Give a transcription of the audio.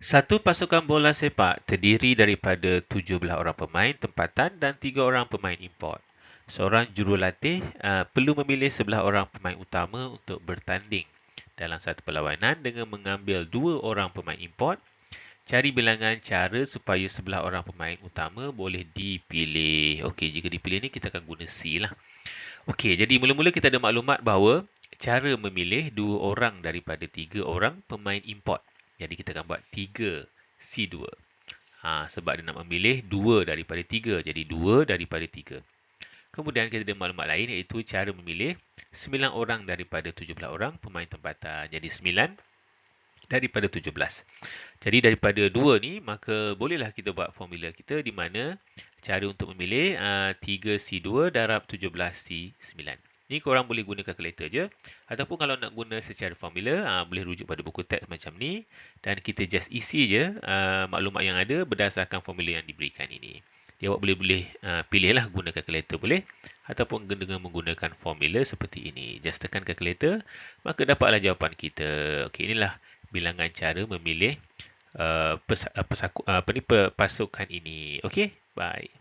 Satu pasukan bola sepak terdiri daripada 17 orang pemain tempatan dan 3 orang pemain import. Seorang jurulatih uh, perlu memilih 11 orang pemain utama untuk bertanding dalam satu perlawanan dengan mengambil dua orang pemain import. Cari bilangan cara supaya 11 orang pemain utama boleh dipilih. Okey, jika dipilih ni kita akan guna C lah. Okey, jadi mula-mula kita ada maklumat bahawa cara memilih dua orang daripada tiga orang pemain import. Jadi kita akan buat 3 C2. Ha, sebab dia nak memilih 2 daripada 3. Jadi 2 daripada 3. Kemudian kita ada maklumat lain iaitu cara memilih 9 orang daripada 17 orang pemain tempatan. Jadi 9 daripada 17. Jadi daripada 2 ni maka bolehlah kita buat formula kita di mana cara untuk memilih uh, 3C2 darab 17C9. Ni korang boleh guna kalkulator je. Ataupun kalau nak guna secara formula, uh, boleh rujuk pada buku teks macam ni. Dan kita just isi je uh, maklumat yang ada berdasarkan formula yang diberikan ini. Dia awak boleh boleh uh, pilihlah guna kalkulator boleh. Ataupun dengan menggunakan formula seperti ini. Just tekan kalkulator, maka dapatlah jawapan kita. Okey, inilah bilangan cara memilih uh, pes, uh, pesaku, uh, apa ni, pasukan ini. Okey, bye.